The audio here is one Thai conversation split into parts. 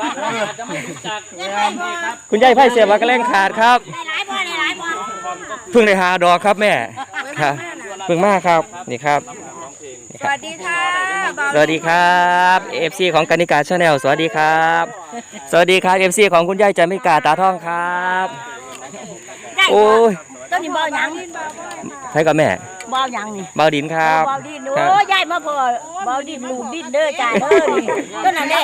บ้านอาจจะไม่รู้จักคุณยายไพ่เสียบว่ากระแลงขาดครับ ได้หลายบ่ได้หลายบ่เพิ่งได้หาดอกครับแม่ครับเพิ่งมาครับนี่ครับสวัสดีค่ะสวัสดีครับ FC ของกนิกาชาแนลสวัสดีครับ สวัสดีครับ FC ของคุณยายจันมิกาตาทองครับ ได้โอ้ยต้นนี้บ่หยังใช่กับแม่ บ่หยังนี่เบาดินครับบ่ดินโอ้ยายมาพอบ่ดินลูกดินเด้อจ้าเด้อนี่ต้นนั้นเด้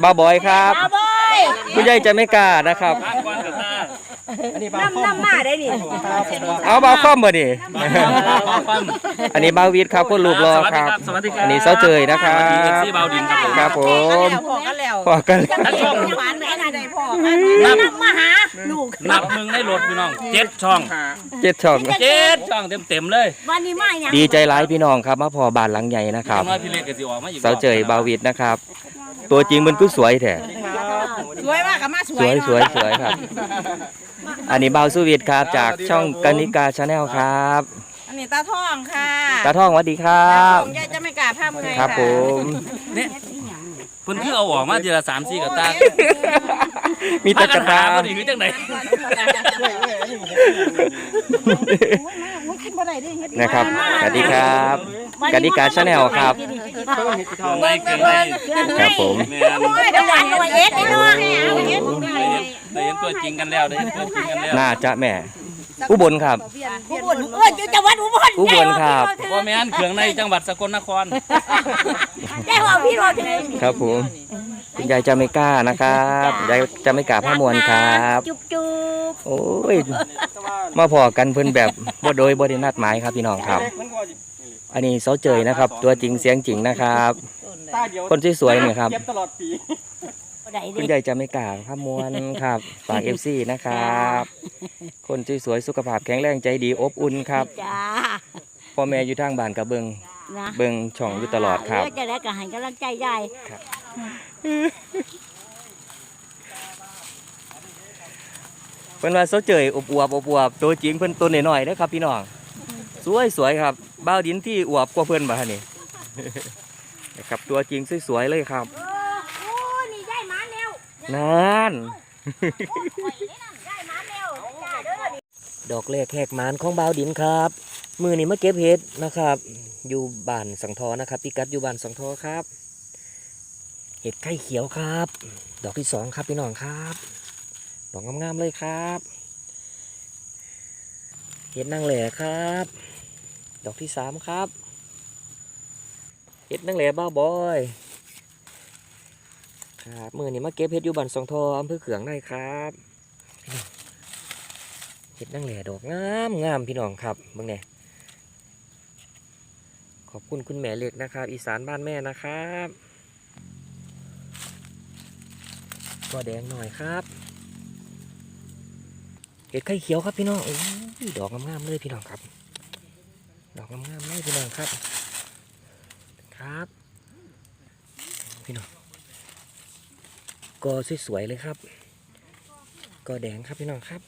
เบาบอยครับเอาบ่ยคุณยายจันมิกานะครับบ้านกวนกับตาน้ำน้ำมาได้นี่เอาเบาคอมบ่ดิความอันนี้เบาวิทย์ครับคนรูปรอครับ สวัสดีครับ อันนี้เสาเจยนะครัสวัสดีเอฟบซีเบาดินครับผมครับผมพอกันแล้วพอกันถ้าช่อง หวานแม่น่ะได้พอกันน้ำมาหา ลูกนับมึงได้โหลดพี่น้องเจ็ดช่องเจ็ดช่องเจ็ดช่องเต็มเต็มๆเลยวันนี้มาหยังดีใจร้ายพี่น้องครับมาพอบ้านหลังใหญ่นะครับน้อยพี่เล็กก็สิออกมาอยู่เสาเจยเบาวิทย์นะครับ ตัวจริงมันก็สวยแท้สวยมากกับมาสสวยสวยสวยครับ อันนี้เบาสุวิทย์ครับจากช่องกนิกาชาแนลครับอันนี้ตาท่องค่ะตาท่องสวัสดีครับยายจะไม่กล้าพามือครับผม เนี่ยเพิ่นคือเอาออกมาทีละสามสี่กับตา มีตะกะตาพอดีคือจังไหนนะครับสวัสดีครับกนิกาชาแนลครับในเกินในครับผมแม่นเดี๋ยวหวานหน่วยเอ็ดนี่เนาะเอาเอ็ดได้เห็นตัวจริงกันแล้วได้เห็นตัวจริงกันแล้ว น่าจะแม่ อุบลครับ อุบลเอออยู่จังหวัดอุบลอุบลครับ ว่าแม่นเครื่องในจังหวัดสกลนครได้หัวพี่รอถึงครับผมคุณยายจาไม่กล้านะครับยายจาไม่กล้าผ้ามวลครับจุ๊บจุ๊บโอ้ยมาพอกันเพิ่นแบบบ่โดยบ่ได้นัดหมายครับพี่น้องครับ อันนี้เสาเจยนะครับ ตัวจริงเสียงจริงนะครับ คนสวยๆเนี่ยครับ ได้คุณดิยายจะไม่กล้าผ้ามวลครับ ฝากเอฟซีนะครับ คนสวยๆสุขภาพแข็งแรงใจดีอบอุ่นครับจ้าพ่อแม่อยู่ทางบ้านกับเบิงนะเบิงช่องอยู่ตลอดครับ เจะได้ก็ให้กำลังใจยายเพิ่นว่าเสาเจยอบอวบอบอวบตัวจริงเพิ่นตัวน้อยๆนะครับพี่น้องสวยๆครับบ้าวดินที่อวบกว่าเพิ่นบ่ฮะนี่ นะครับตัวจริงสวยๆเลยครับ โอ้โอ้นี่ยายมาแล้ว นั่นยายมาแล้วจ้าเด้อนี่ดอกแรกแหกหมานของบ่าวดินครับ มือนี้มาเก็บเห็ดนะครับ อยู่บ้านสังทอนะครับพิกัดอยู่บ้านสังทอครับ เห็ดไข่เขียวครับ ดอกที่สองครับพี่น้องครับ ดอกงามๆเลยครับ เห็ดนางแหล่ครับ ดอกที่สามครับ เห็ดนางแหล่บ้าบอย ครับมือนี้มาเก็บเห็ดอยู่บ้านสังทออำเภอเขืองได้ครับเห็ดนางแหล่ดอกงามงามพี่น้องครับเบิ่งเนี่ยขอบคุณคุณแม่เล็กนะครับ อีสานบ้านแม่นะครับก็แดงหน่อยครับเห็ดไข่เขียวครับพี่น้องโอ้ยดอกงามๆเลยพี่น้องครับ ดอกงามๆเลยพี่น้องครับ ครับ พี่น้อง ก็สวยๆเลยครับก็แดงครับพี่น้องครับ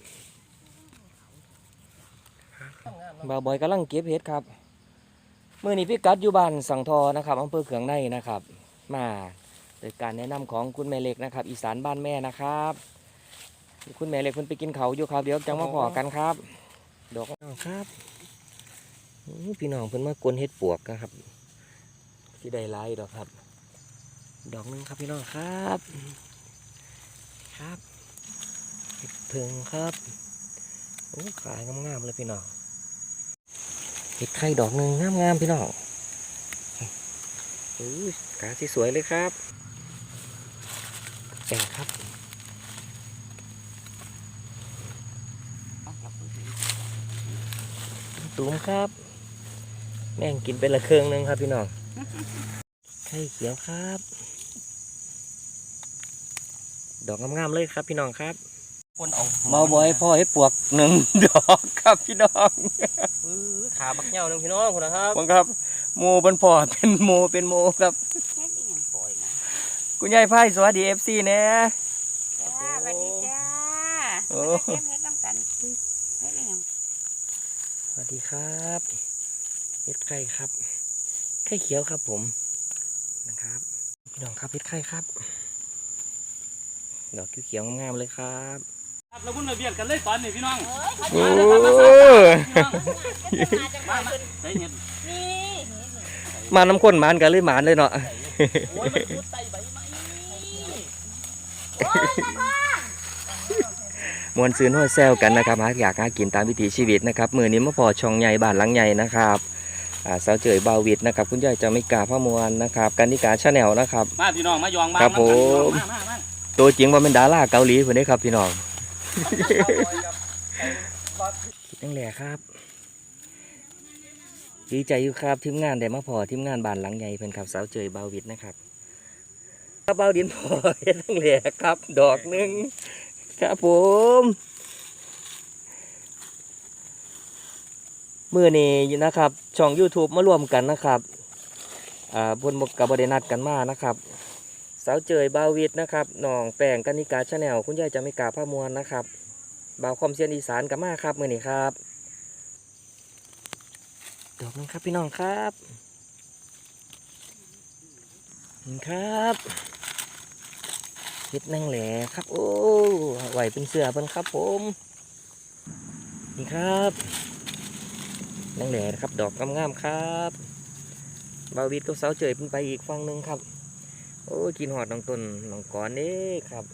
บ่าวบอยกำลังเก็บเห็ดครับเมื่อนี้พี่กัดอยู่บ้านสังทอนะครับอำเภอเขืองในนะครับ มาโดยการแนะนำของคุณแม่เล็กนะครับ อีสานบ้านแม่นะครับ คุณแม่เล็กเพิ่นไปกินเขาอยู่ครับ เดี๋ยวจังมาพอกันครับดอกอ้าวครับพี่น้องเพิ่นมากวนเห็ดปวกนะครับที่ได้หลายดอกครับ ดอกหนึงครับพี่น้องครับ ครับเห็ดเพิงครับโอ้ขายงามๆเลยพี่น้องเห็ดไข่ดอกหนึ่งงามๆพี่น้องอู้ยกาสีสวยเลยครับแปลกครับตูมครับ แม่งกินเป็นละเครื่องหนึงครับพี่น้องไข่เขียวครับ ดอกงามๆเลยครับ พี่น้องครับคนเอาเมาบอยพ่อเห็ดปวกหนึ่งดอกครับพี่น้องขาบักเหย้านึงพี่น้องคุณนะครับผมครับ โมเป็นพอเป็นโมเป็นโมครับเฮ็ดอีหยังปล่อยนะคุณยายไพ่สวัสดีเอฟซีเนี่ยจ้าสวัสดีจ้าโอ้เฮ็ดเฮ็ดน้ำกันเฮ็ดอีหยังสวัสดีครับเห็ดไข่ครับไข่เขียวครับผมนะครับพี่น้องครับเห็ดไข่ครับ ดอกเขียวๆงามๆเลยครับครับแล้วคุณมาเบียดกันเลยตอนนี้พี่น้องโอ้มามาได้เห็นมาน้ำข้นหมานกันเลยหมานเลยเนาะโอ้ยมันพุดไตใบไม้มวนซื้อห้อยแซวกันนะครับหาอยากหากินตามวิถีชีวิตนะครับมือนี้มาพอช่องใหญ่บ้านหลังใหญ่นะครับอ่าสาวเจยบาวิดนะครับ คุณยายจามิกาพระมวลนะครับกันนิการชาแนลนะครับ มาพี่น้องมายองมาครับน้ำกันพี่น้องผมมามามา ตัวจริงว่าเป็นดาราเกาหลีคนนี้ครับพี่น้องนั่นแหละครับ ดีใจอยู่ครับทีมงานได้มาพอทีมงานบานหลังใหญ่เพิ่นครับสาวเจยบาวิดนะครับครับเบาดินพอเฮ็ดนั่นแหละครับ ดอกหนึ่งครับผมมื่อนี้นะครับ ช่อง YouTube มารวมกันนะครับอ่าบนบกับบไดนัดกันมานะครับ สาวเจยบาวิดนะครับน้องแป้งกันิกาชาแนลคุณยายจามิกาพามวลนะครับบ่าวคอมเซียนอีสานกับมาครับมือนี้ครับดอกนึงครับพี่น้องครับนี่ครับเฮ็ดนั่งแหล่ครับ โอ้ไหวเป็นเสือเพิ่นครับผมนี่ครับนั่งแหล่ครับดอกงามๆครับบาวิดกับสาวเจยเพิ่นไปอีกฝั่งหนึ่งครับ โอ้กินหอดน้องต้นน้องก้อนนี่ครับ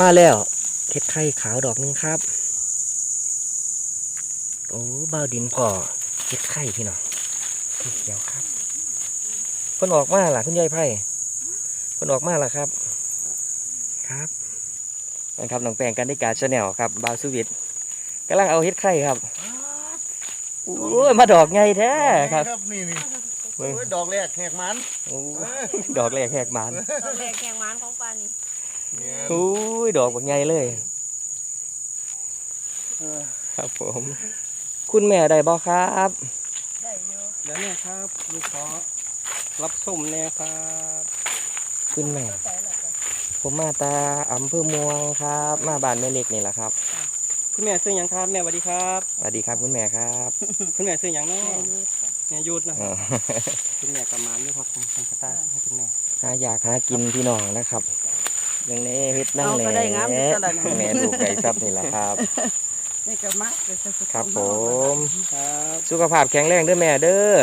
มาแล้วเค็ดไข่ขาวดอกหนึงครับ โอ้บ้าดินพอเค็ดไข่พี่น้องเขียวครับคนออกมาล่ะคุณยายไพ่คนออกมาล่ะครับ ครับนะครับน้องแปลงกันได้การชาแนลครับบาวสวิตกำลังเอาเฮ็ดไข่ครับโอ้ยมาดอกไงแท้ครับนี่นี่ เบิ่ง โอ้ยดอกแรกแหกมันโอ้ยดอกแรกแหกหมานแรกแข่งหวานของปลานี่เนี่ยอุ้ยดอกแบบไงเลย เออครับผม คุณแม่ได้บ่ครับได้อยู่แล้วเนี่ยครับลูกขอรับส้มเนี่ยครับคุณแม่ใส่แล้วก็ผมมาตาอำเภอเม่วงครับ มาบ้านแม่เล็กนี่แหละครับคุณแม่ซื้อหยังครับ แม่สวัสดีครับ สวัสดีครับคุณแม่ครับ คุณแม่ซื้อหยังเนาะแม่อยู่ แม่ยุดนะคอ๋รัอบคุณแม่กำมันอยู่ครับผมผมกระตายให้คุณแม่หาอยากหากินพี่น้องนะครับอย่างนี้เฮ็ดนั่งเอาแหก็ล่ได้งามอยู่ตลอดนะแม่ลูกไก่ซับนี่แหละครับนี่ก็มักเดี๋ยวจะสุขครับผมครับสุขภาพแข็งแรงเด้วยแม่เด้อ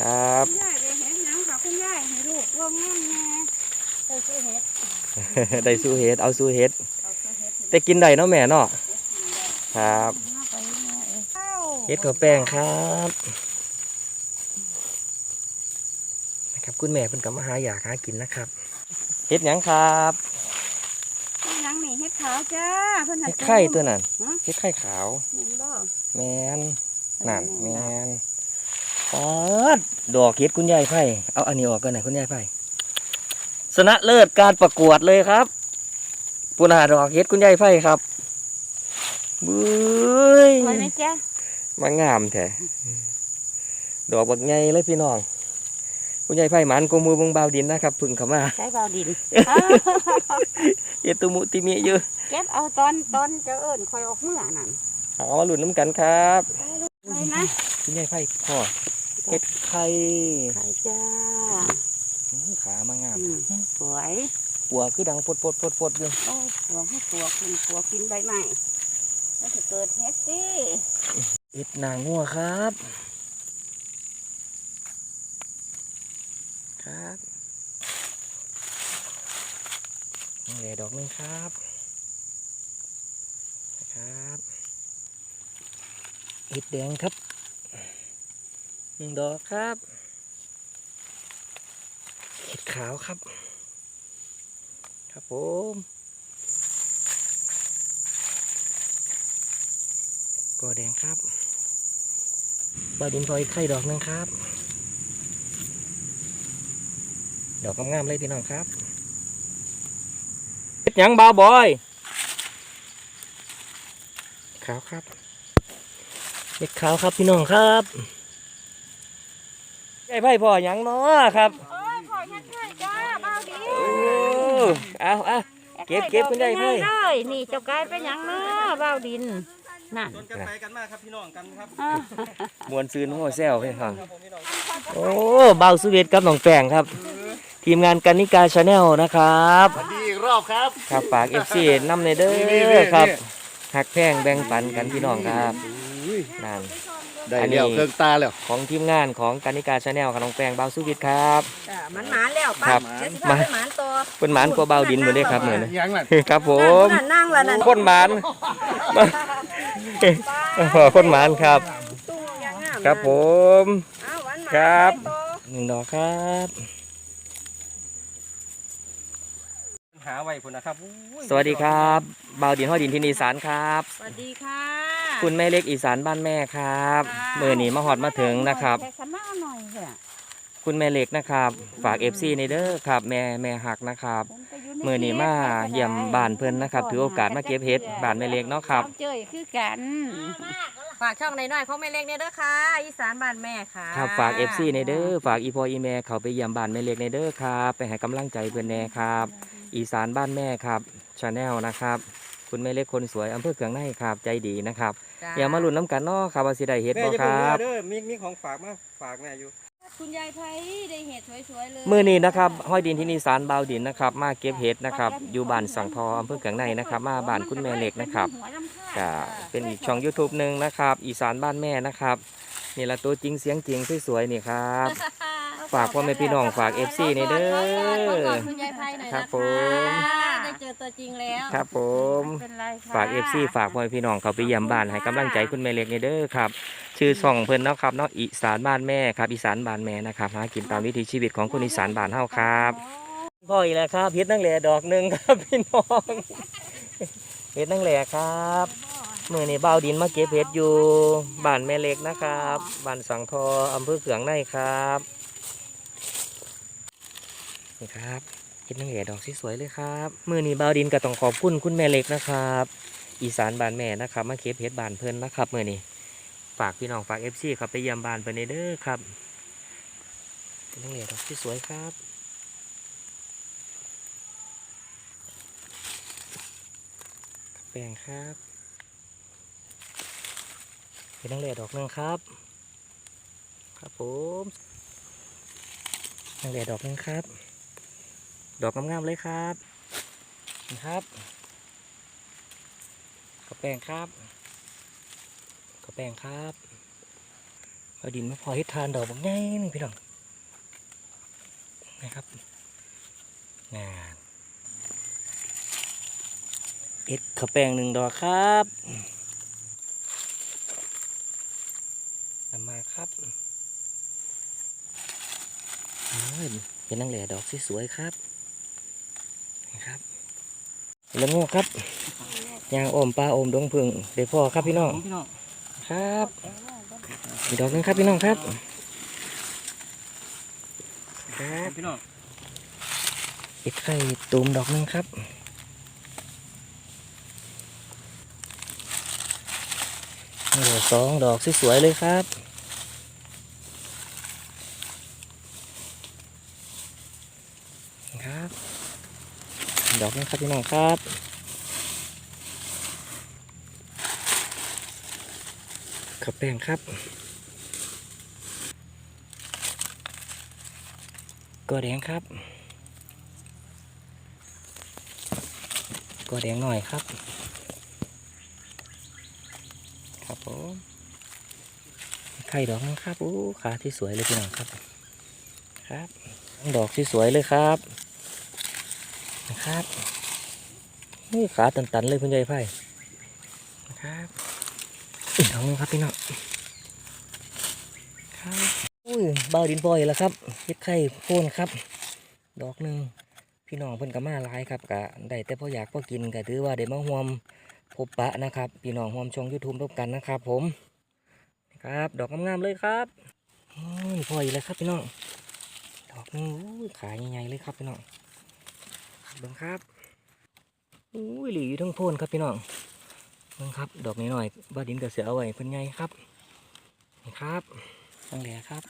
ครับคุณยายได้เห็นหยังค่ะคุณยายให้ลูกร่วมงานแน่ได้ซื้อเห็ดได้สู้เฮ็ดเอาสู้เฮ็ดเอาซื้อเห็ดแต่กินได้เนาะแม่เนาะครับมาไปแม่เอ้ยเอ้าเฮ็ดข้าวแป้งครับนะ ครับคุณแม่เพิ่นก็มาหาอยากหากินนะครับเฮ็ดหยังครับเฮ็ดหยังนี่เฮ็ดขาวจ้าเพิ่นให้เฮ็ดไข่ตัวนั้นฮะเฮ็ดไข่ขาวแม่นบ่แมนนั่นแมนปาดดอกเฮ็ดคุณยายไผ่เอาอันนี้ออกกันหน่อยคุณยายไผ่ชนะเลิศการประกวดเลยครับปุนาดอกเฮ็ดคุณยายไผ่ครับบุ้ยไว้ไหมจ๊ะมางามแท้ดอกบักใหญ่เลยพี่น้อง คุณยายไผ่หมันกมือเบงบาวดินนะครับพึ่งเข้ามาใช้เบาดินเฮ็ดตุมุติมิอยู่เก็บเอาตอนตอนจะเอิ้นคอยออกเมื่อนั่นเอามาหลุดน้ำกันครับไว้นะคุณยายไผ่พ่อเฮ็ดไข่ไข่จ้าอื้อขามางามอืมสวยปัวคือดังปดปดปดปดเลยโอ้ยตัวให้ตัวกินตัวกินใบไม้แล้วจะเกิดเฮ็ดสิเอ็ดนางงัวครับ ครับนี่แหละดอกหนึงครับครับเอ็ดแดงครับหนึ่งดอกครับเห็ดขาวครับ ครับผมกอแดงครับบาดินพลอยไข่ดอกหนึงครับ ดอกงามๆเลยพี่น้องครับเฮ็ดหยังบาวบอย ขาวครับเห็ดขาวครับพี่น้องครับไอ้ไผ่พ่อหยังเนาะครับโอ้ยขอเฮ็ดไข่จ้าเบาดิโอ้เอาเอา เก็บเก็บคุณยายไผ่ เลยนี่เจ้ากลายเป็นหยังเนาะเบาดิน นั่นชวนกันไปกันมาครับพี่น้องกันครับอะมวนซืนหัวแซวพี่น้องครับผมพี่น้องโอ้เบาสวีทกับน้องแป้งครับ ทีมงานกันนิกาชาแนลนะครับสวัสดีอีกรรอบครับ ครับฝากเอฟซีน้ำในเด้นี่อนี่ครับนี่หักแพงแบ่งปันกันพี่น้องครับนั่น ได้อันนี้ เดี่ยวเครื่องตาแล้ว ของทีมงานของกานิกาชาแนลกับน้องแปงเบาสุวิทย์ครับ จ้ะมันหมานแล้วป้าครับเดี๋ยวสิพาไปหมานตัวเป็นหมานกว่าเบาดินเหมือนเด้ครับเหมือนยังมันครับผมนั่นนั่งแล้วนั่นคนหมานคนหมานครับ ตุ้งอย่างงามครับผม อ้าวหวานหมานครับไปต่อ หนึ่งดอกครับ หาไว้พุ่นนะครับสวัสดีครับเบาดินห้อยดินที่นีสานครับ สวัสดีค่ะ คุณแม่เล็กอีสานบ้านแม่ครับค่ะเมื่อนี้มาหอดมาถึงนะครับแขกสมาหน่อยเถอะคุณแม่เล็กนะครับ ฝากเอฟซีในเด้อครับ แม่แม่หักนะครับเมื่อนี้มาเยี่ยมบ้านเพิ่นนะครับ ถือโอกาสมาเก็บเห็ดบ้านแม่เล็กเนาะครับ เจอคือกันฝากช่องน้อยๆของแม่เล็กเนี่ยเด้อค่ะ อีสานบ้านแม่ค่ะครับฝากเอฟซีในเด้อฝากอีพออีแม่เขาไปเยี่ยมบ้านแม่เล็กในเด้อครับ ไปให้กำลังใจเพิ่นแน่ครับ อีสานบ้านแม่ครับชาแนลนะครับ คุณแม่เล็กคนสวยอำเภอเขืองในครับ ใจดีนะครับจ้าอย่ามาลุ้นน้ำกันเนาะครับว่าสิได้เห็ดแม่บ่จะคเพิ่งรัมาบ เด้อมีมีของฝากมาฝากแม่อยู่คุณยายไทยได้เห็ดสวยๆเลยมื้อนี้นะครับห้อยดินที่นี่สารบาวดินนะครับ มาเก็บเห็ดนะครับอยู่บ้านสังทออำเภอเขืองในนะครับ มาบ้านคุณแม่เล็กนะครับก็เป็นอีกช่อง YouTube หนึ่งนะครับ อีสานบ้านแม่นะครับนี่ละตัวจริงเสียงจริงสวยๆนี่ครับ ฝากพ่อแม่พี่น้องฝาก FC ในเด้อ คุณยายไทยหน่อยครับผม ได้เจอตัวจริงแล้วครับผม เป็นไรค่ะฝาก FC ฝากพ่อแม่พี่น้องเขาไปเยี่ยมบ้านให้กำลังใจคุณแม่เล็กในเด้อครับ ชื่อช่องเพิ่นเนาะครับเนาะอีสานบ้านแม่ครับ อีสานบ้านแม่นะครับหากินตามวิถีชีวิตของคนอีสานบ้านเฮาครับ พ่ออีกแล้วครับเฮ็ดนั่งแหล่ดอกหนึ่งครับ พี่น้องเฮ็ดนั่งแหล่ครับมื่อนี้เบาวดินมาเก็บเฮ็ดอยู่บ้านแม่เล็กนะครับบ้านสังทออำเภอเขืองในครับ นี่ครับเฮ็ดนั่งแหล่ดอกสวยๆเลยครับมือนี้เบาวดินก็ต้องขอบคุณคุณแม่เล็กนะครับ อีสานบานแม่นะครับ มาเก็บเฮ็ดบานเพิ่นนะครับมือนี้ฝากพี่น้องฝากเอฟซีครับไปเยี่ยมบานไปในเด้อครับเป็นนังเหลียดอกที่สวยครับแปลงครับเป็นนังเหลียดอกหนึงครับ ครับผมนังเหลียดอกหนึงครับ ดอกงามๆเลยครับนี่ครับกระแปงครับกระแปงครับเอาดินมาพอให้ทานดอกบางแง่นึงพี่น้องนะครับงานเอ็ดกระแปงหนึ่งดอกครับนำมาครับเอ้ยเป็นนังแหล่ดอกสวยๆครับ นะครับแล้วงอกครับยางอมปลาอมดงพึ่งเดี๋ยวพ่อครับพี่น้องครับอีกดอกนึงครับพี่น้องครับครับพี่น้องอีกไข่ตูมดอกนึงครับเหลือสองดอกสวยๆเลยครับ ดอกนึงครับพี่น้องครับขับแป้งครับกอแดงครับกอแดงหน่อยครับ ครับผมไข่ดอกนึงครับโอ้ขาที่สวยเลยพี่น้องครับ ครับดอกที่สวยเลยครับ นะครับนี่ขาตันๆเลยคุณยายไพ่นะครับอีกดอกหนึงครับพี่น้องครับอุ้ยเบาดินปอยแล้วครับเฮ็ดไข่โพ่นครับ ดอกหนึ่งพี่น้องเพิ่นก็มาหลายครับกะได้แต่พออยากพอกินก็ถือว่าได้มาร่วมพบปะนะครับ พี่น้องร่วมชมยูทูบร่วมกันนะครับ ผมครับ ดอกงามๆเลยครับอุ้ยปล่อยแล้วครับพี่น้องดอกหนึงอุ้ยขาใหญ่ๆเลยครับพี่น้อง บิ่งครับอุ้ยหลีอยู่ทั้งโพ่นครับพี่น้องเบิ่งครับ ดอกนี้หน่อยๆบ้าดินกับเสือเอาไว้เพิ่นใหญ่ครับนี่ครับตั้งแหล่ครับ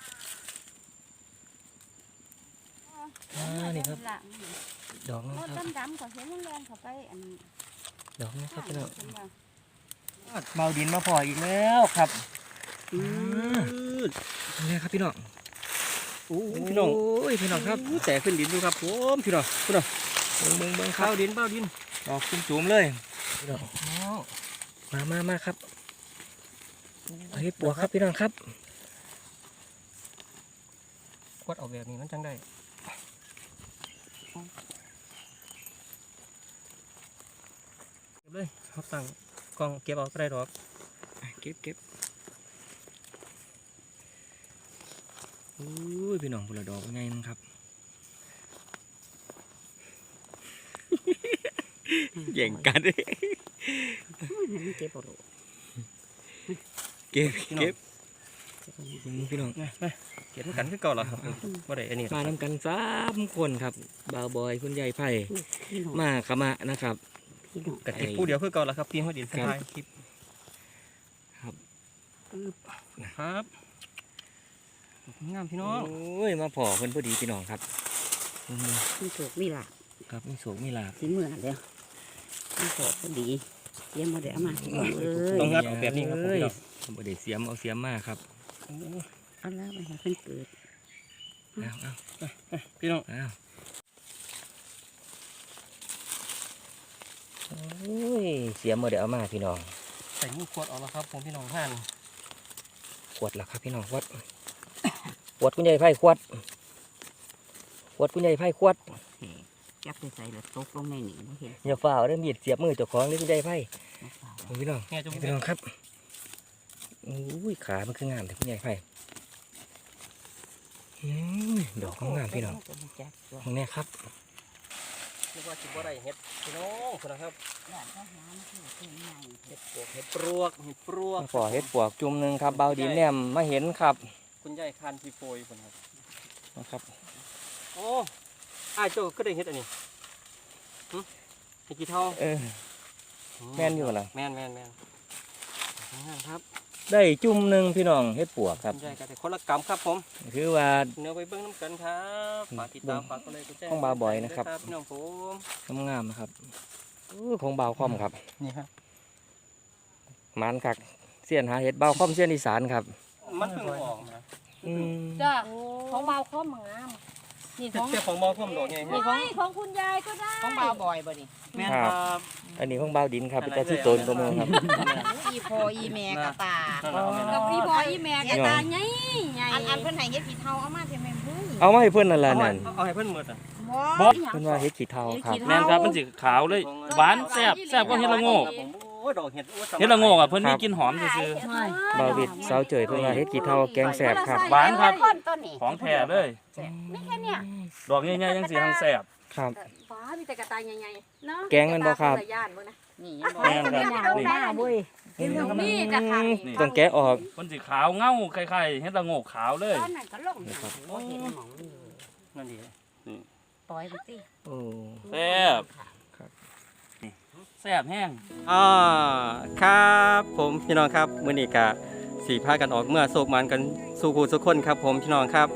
อ่านี่ครับ ดอกนี้รถครับดำๆขอเสียงแรงๆเข้าไปอันดอกนี้ครับพี่น้องขึ้นมาเบาดินมาพออีกแล้วครับอืมนี่ครับพี่น้องโอ้พี่น้องโอ้ยพี่น้องครับแต่ขึ้นดินดูครับผมพี่น้องพี่น้อง เบิ้งเบิ้งเบิ้งครัเบ้าบดินเบ้าดินดอกจุ่มๆเลยมามามาครับเอาเฮ็ดปวกครับพี่น้องครับกวดเอาแบบนี้มันจังได้เก็บเลยเขาตั้งกล้องเก็บเอาก็ได้ดอกเก็บเก็บอุ้ยพี่น้องพลดอกไงมั้งครับ แย่งกันเลยเก็บเอาลูกเก็บเก็บอืมพี่น้องนะมาเก็บกันคือเก่าแล้วครับว่าได้อันนี้มาทำกันสามคนครับบ่าวบอยคุณยายไผ่พี่น้องมาขมะนะครับพี่น้องกับเก็บผู้เดียวคือเก่าแล้วครับพี่หัวดินครับท้ายคลิปครับปึ๊บนะครับงามพี่น้องโอ้ยมาพอเพิ่นพอดีพี่น้องครับอืมพี่โชคมีหลาบครับมีโศกมีลาบสิเมื่อเดียว พี่โชคพอดีเยี่ยมมาเดี๋ยวเอามาพี่น้องเอ้ยต้องงัดออกแบบนี้ครับผมพี่น้องผมบ่ได้เสียมเอาเสียมมาครับเอาแล้วไปให้เพิ่นเกิดเอาเอาพี่น้องเอาโอ้ยเสียมบ่ได้เอามาพี่น้องใส่มือขวดออกแล้วครับผมพี่น้องห่านขวดละครับพี่น้องขวดขวดคุณยายไผ่ขวดขวดคุณยายไผ่ขวด จับไปใส่แล้วตกลงในนี่บ่เห็นอย่าฝ่าเอาเริ่มบีดเสียบมือเจ้าของเลยคุณยายไผ่บ่ฟ้าวโอ้ยพี่น้องแง่จุ๊บพี่น้องครับอุ้ยขา มันคืองามแต่คุณยายไผ่อืมดอกงามๆพี่น้องจะมาจับตัวตรงนี้ครับเรียกว่าจิบว่าได้เห็ดพี่น้องคนนะครับด้านข้างหามันคือเพิ่นใหญ่เห็ดปวกเห็ดปลวกเห็ดปลวกมาขอเฮ็ดปวกจุ่มหนึ่งครับเบาดีแนมมาเห็นครับ คุณยายคานทีโฟยคนครับนะครับ โอ้ อ้ายโจ้ก็ได้เห็ดอันนี้หึเห็ดกี่เท่าเออ แม่นอยู่ล่ะ แม่นแม่นแม่นงามครับได้จุ่มหนึ่งพี่น้องเฮ็ดปวกครับ คุณยายก็ได้คนละกำครับผม คือว่า เนื้อไปเบิ้งน้ำกันครับฝากติดตามฝากก็เลยกดแจ้งของบาวบอยนะครับ พี่น้องผมงามๆนะครับอู้ของเบาคอมครับนี่ครับมันคักเสียนหาเฮ็ดเบาคอมเสียนอีสานครับมันเพิ่งออกนะอืมจ้าของเบาข้อมงาม นี่ของเจ้าของมอพ่วมดอกไงนี่ของของคุณยายก็ได้ของบ่าวบ่อยบ่นี่แม่นครับอันนี้ของเบาดินครับเป็นตาที่โตนตัวมือครับอีพออีแม่กะตากับพี่พออีแม่กะตาใหญ่ใหญ่อันอันเพิ่นให้เฮ็ดผีเทาเอามาเทแม่นเพิ่นเอามาให้เพื่อนนั่นเอาล่ะให้นั่นเอาให้เพิ่นหมดอะบ่เพื่อนว่าเฮ็ดขี้เทาครับแม่นครับมันสิขาวเลยหวานแซ่บแซ่บกว่าเฮ็ดละโงกครับผมโอ้ยดอกเห็ดโอ้ยเฮ็ดละโงกอะเพิ่นมีกลินหอมซื่อเบาวิดสาวเจยเพื่อนว่าเฮ็ดขี้เทาแกงแสบครับ หวานครับ ต้นต้นนี่ๆของแท้เลยนี่แค่เนี่ยดอกใหญ่ๆจังสิทั้งแซ่บ ครับ ฟ้ามีแต่กระตายใหญ่ๆเนาะแกงมันบ่ครับกะตาคนละย่านบ่นะนี่แม่นครับเอาหน้าเว้ยนี่จะทำนี่ต้องแกะออกมันสิขาวเงาคล้ายๆเฮ็ดละโงกขาวเลยตอนนั้นก็ลงนี่ครับบ่เห็นหมองมันอยู่นั่นดีปล่อยมันสิโอ้แซ่บแซ่บแห้งอ่าครับผมพี่น้องครับมื้อนี้ก็สีพากันออกเมื่อโศกมันกันสู่คู่สุกคนครับ ผมพี่น้องครับ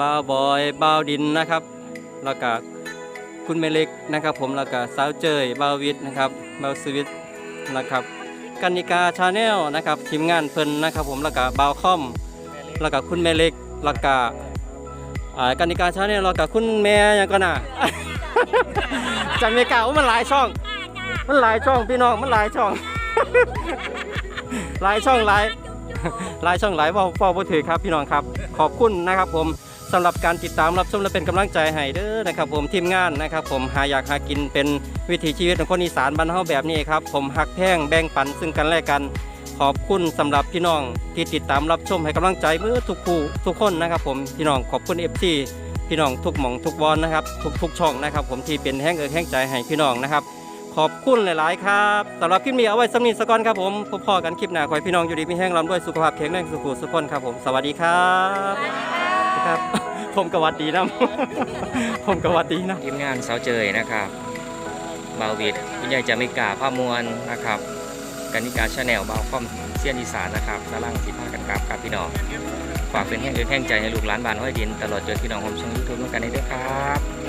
บ่าวบอยบ่าวดินนะครับ แล้วก็คุณแม่เล็กนะครับ ผมแล้วก็สาวเจยบ่าววิทย์นะครับบ่าวสวิทย์นะครับกันิกาชาแนลนะครับทีมงานเพิ่นนะครับ ผมแล้วก็บ่าวคอมแล้วก็คุณแม่เล็กแล้วก็อ่ากันิกาชาแนลแล้วก็คุณแม่ยังก็น่ะจำไม่กล้าว่ามันหลายช่อง มันหลายช่องพี่น้องมันหลายช่อง หลายช่องหลายหลายช่องหลายว่าเว่าบ่ถือครับพี่น้องครับ ขอบคุณนะครับผมสำหรับการติดตามรับชมและเป็นกำลังใจให้เด้อนะครับผมทีมงานนะครับ ผมหาอยากหากินเป็นวิถีชีวิตของคนอีสานบ้านเฮาแบบนี้ครับผมหักแพงแบ่งปันซึ่งกันและกัน ขอบคุณสำหรับพี่น้องที่ติดตามรับชมให้กำลังใจเมื่อทุกผู้ทุกคนนะครับ ผมพี่น้องขอบคุณ FC พี่น้องทุกหม่องทุกบอลนะครับทุกทุกช่องนะครับ ผมที่เป็นแห้งเอิกแห้งใจให้พี่น้องนะครับ ขอบคุณหลาย ๆ ครับสำหรับคลิปนี้เอาไว้สำนีสกอนครับผมพบพอกันคลิปหน้าขอให้พี่น้องอยู่ดีมีแห้งร่ำด้วยสุขภาพแข็งแรงสุขุสุขคนครับผม สวัสดีครับครับ ผมกวัดดีนะผมกวัดดีนะทีมงานสาวเจยนะครับเบาวิดคุณยายจามิกาผ้ามวลนะครับกันิกาชาแนลเบาคอมเซียนอีสานนะครับกำลังสิพากันกลับครับพี่น้องฝากเป็นแห้งเอิกแห้งใจให้ลูกหลานบ้านห้อยดิน ตลอดจนพี่น้องผมช่องยูทูบเหมือนกันได้ด้วยครับ